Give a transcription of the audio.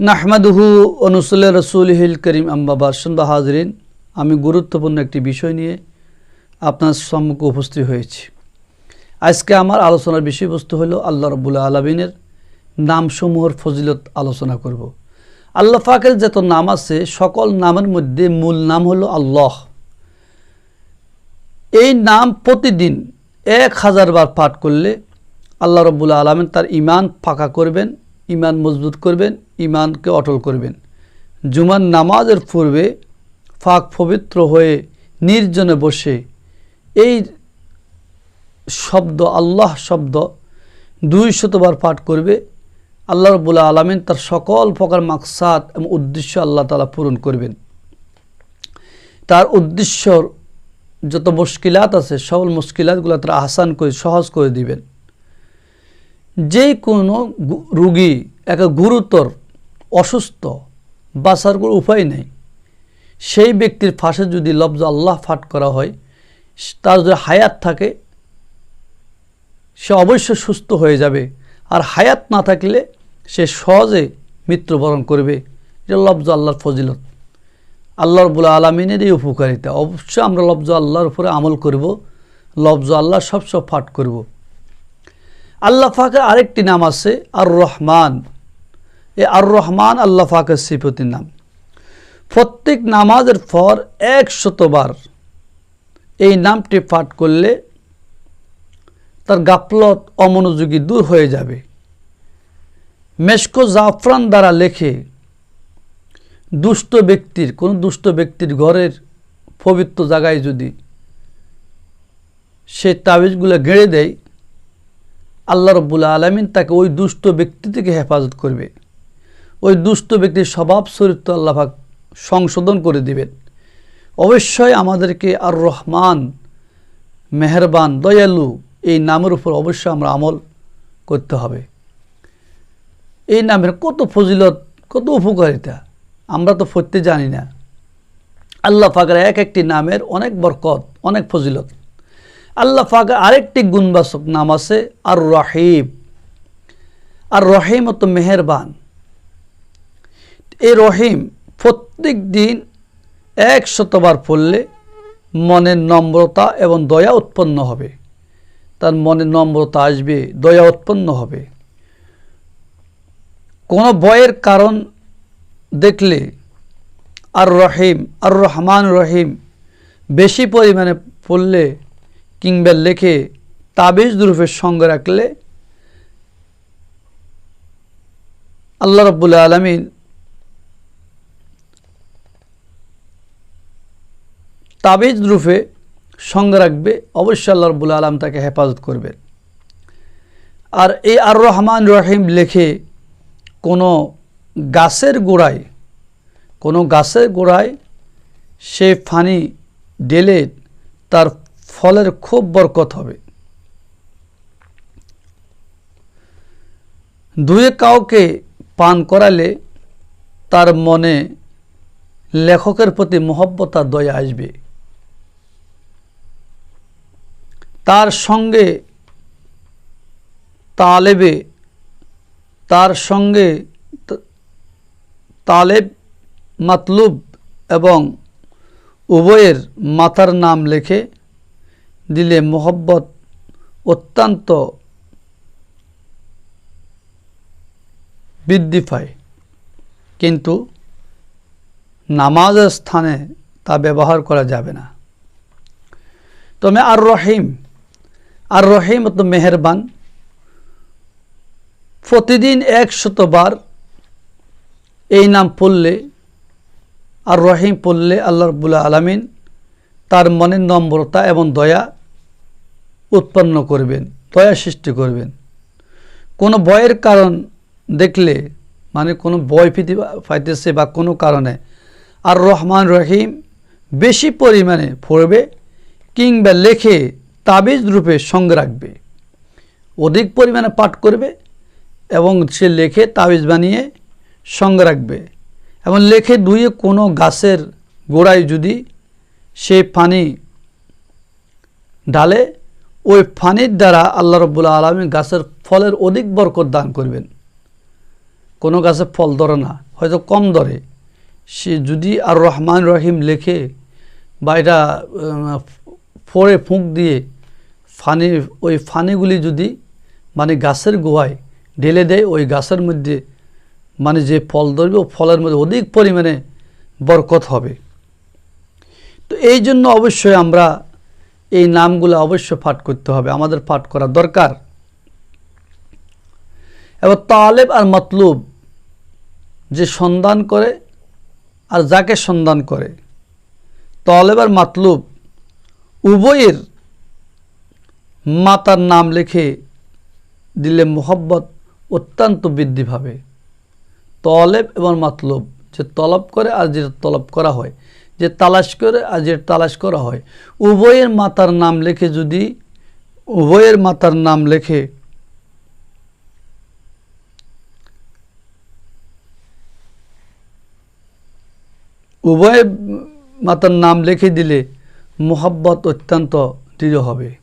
নাহমাদুহু অনুসুল্লাহ রসুলহিল করিম আম্বাবাদ সুন্দর হাজরিন, আমি গুরুত্বপূর্ণ একটি বিষয় নিয়ে আপনার সম্মুখে উপস্থিত হয়েছি। আজকে আমার আলোচনার বিষয়বস্তু হলো আল্লাহ রবুল্লা আলমিনের নামসমূহর ফজিলত আলোচনা করব। আল্লাহ ফাকের যত নাম আছে, সকল নামের মধ্যে মূল নাম হলো আল্লাহ। এই নাম প্রতিদিন এক হাজার বার পাঠ করলে আল্লাহ রব্বুল্লা আলমেন তার ইমান ফাঁকা করবেন ইমান মজবুত করবেন ইমানকে অটল করবেন। জুমার নামাজের পূর্বে ফাঁক পবিত্র হয়ে নির্জনে বসে এই শব্দ, আল্লাহ শব্দ দুই শতবার পাঠ করবে। আল্লাহ রবুল্লা আলমিন তার সকল প্রকার মাকসাদ এবং উদ্দেশ্য আল্লাহ তালা পূরণ করবেন। তার উদ্দেশ্যর যত মুশকিলাত আছে সকল মুশকিলাতগুলো তারা আহসান করে, সহজ করে দিবেন। যে কোনো রুগী একটা গুরুতর, অসুস্থ, বাঁচার কোনো উপায় নেই। সেই ব্যক্তির ফাঁসে যদি লফজ আল্লাহ ফাট করা হয়, তার যদি হায়াত থাকে, সে অবশ্যই সুস্থ হয়ে যাবে। আর হায়াত না থাকলে সে সহজে মৃত্যুবরণ করবে। এটা লফজ আল্লাহর ফজিলত। আল্লাহ রবুল আলমিনের এই উপকারিতা। অবশ্যই আমরা লফজ আল্লাহর উপরে আমল করব। লফজ আল্লাহ সব সব পাঠ করব। আল্লাহ ফাঁকের আরেকটি নাম আছে আর রহমান এ আর রহমান আল্লাহ ফাঁকের সিফতির নাম। প্রত্যেক নামাজের পর একশতবার এই নামটি পাঠ করলে তার গাফলত, অমনোযোগী দূর হয়ে যাবে। মেশকো জাফরান দ্বারা লেখে, দুষ্ট ব্যক্তির, কোন দুষ্ট ব্যক্তির ঘরের পবিত্র জায়গায় যদি সে তাবিজগুলো গেড়ে দেয় আল্লাহ রব্বুল আলমিন তাকে ওই দুষ্ট ব্যক্তি থেকে হেফাজত করবে। ওই দুষ্ট ব্যক্তির স্বভাব চরিত্র আল্লাহাক সংশোধন করে দিবেন। অবশ্যই আমাদেরকে আর রহমান, মেহরবান, দয়ালু এই নামের উপর অবশ্যই আমরা আমল করতে হবে। এই নামের কত ফজিলত, কত উপকারিতা, আমরা তো পড়তে জানি না। আল্লাহ ফাকের এক একটি নামের অনেক বরকত, অনেক ফজিলত। আল্লাহ ফাকের আরেকটি গুণবাচক নাম আছে আর রহিম আর রহিম অত মেহেরবান। এই রহিম প্রত্যেক দিন এক শতবার পড়লে মনের নম্রতা এবং দয়া উৎপন্ন হবে। তার মনে নম্রতা আসবে, দয়া উৎপন্ন হবে। কোনো ভয়ের কারণ দেখলে আর রহিম আর রহমান রহিম বেশি পরিমাণে পড়লে কিংবা লেখে তাবিজ দুরুফের সঙ্গে রাখলে আল্লাহ রব্বুল আলমিন তাবিজ রূপে সঙ্গে রাখবে, অবশ্যই আল্লাহ রব্বুল আলম তাকে হেফাজত করবে। আর এই আর রহমান রহিম লেখে কোনো গাছের গোড়ায়, কোনো গাছের গোড়ায় সে ফানি ডেলে তার ফলের খুব বরকত হবে। দুয়ে কাউকে পান করালে তার মনে লেখকের প্রতি মহব্বত দয়া আসবে। তার সঙ্গে তালেবে, তার সঙ্গে তালেব মাতলুব এবং উভয়ের মাতার নাম লেখে দিলে মোহব্বত অত্যন্ত বৃদ্ধি পায়। কিন্তু নামাজের স্থানে তা ব্যবহার করা যাবে না। তবে আর রহিম আর রহিম তো মেহেরবান। প্রতিদিন একশতবার এই নাম পড়লে আর রহিম পড়লে আল্লাহ রবুল্লা আলমিন তার মনের নম্রতা এবং দয়া উৎপন্ন করবেন, দয়া সৃষ্টি করবেন। কোনো বয়ের কারণ দেখলে মানে কোনো ভয় ফিতি, ফাইতেছে বা কোনো কারণে, আর রহমান রহিম বেশি পরিমাণে পড়বে কিংবা লেখে তাবিজ রূপে সঙ্গে রাখবে। অধিক পরিমাণে পাঠ করবে এবং সে লেখে তাবিজ বানিয়ে সঙ্গে রাখবে। এবং লেখে দুইয়ে কোনো গাছের গোড়ায় যদি সে পানি ঢালে ওই পানির দ্বারা আল্লাহ রব্বুল্লা আলমী গাছের ফলের অধিক বরকত দান করবেন। কোনো গাছে ফল ধরে না, হয়তো কম ধরে। সে যদি আর রহমান রহিম লেখে বা এটা ফোড়ে ফুঁক দিয়ে ফানি, ওই ফানিগুলি যদি মানে গাছের গোয়ায় ঢেলে দেয়, ওই গাছের মধ্যে মানে যে ফল ধরবে, ও ফলের মধ্যে অধিক পরিমাণে বরকত হবে। তো এই জন্য অবশ্যই আমরা এই নামগুলো অবশ্য পাঠ করতে হবে, আমাদের পাঠ করা দরকার। এবার তালেব আর মতলুব যে সন্ধান করে আর যাকে সন্ধান করে, তলেব আর মাতলুব উভয়ের মাতার নাম লিখে দিলে মোহব্বত অত্যন্ত বৃদ্ধি পাবে। তলেব এবং মাতলুব যে তলব করে আর যেটা তলব করা হয় যে তালাশ করে আর যে তালাশ করা হয়। উভয়ের মাতার নাম লেখে যদি, উভয়ের মাতার নাম লেখে উভয় মাতার নাম লিখে দিলে মোহাব্বত অত্যন্ত দৃঢ় হবে।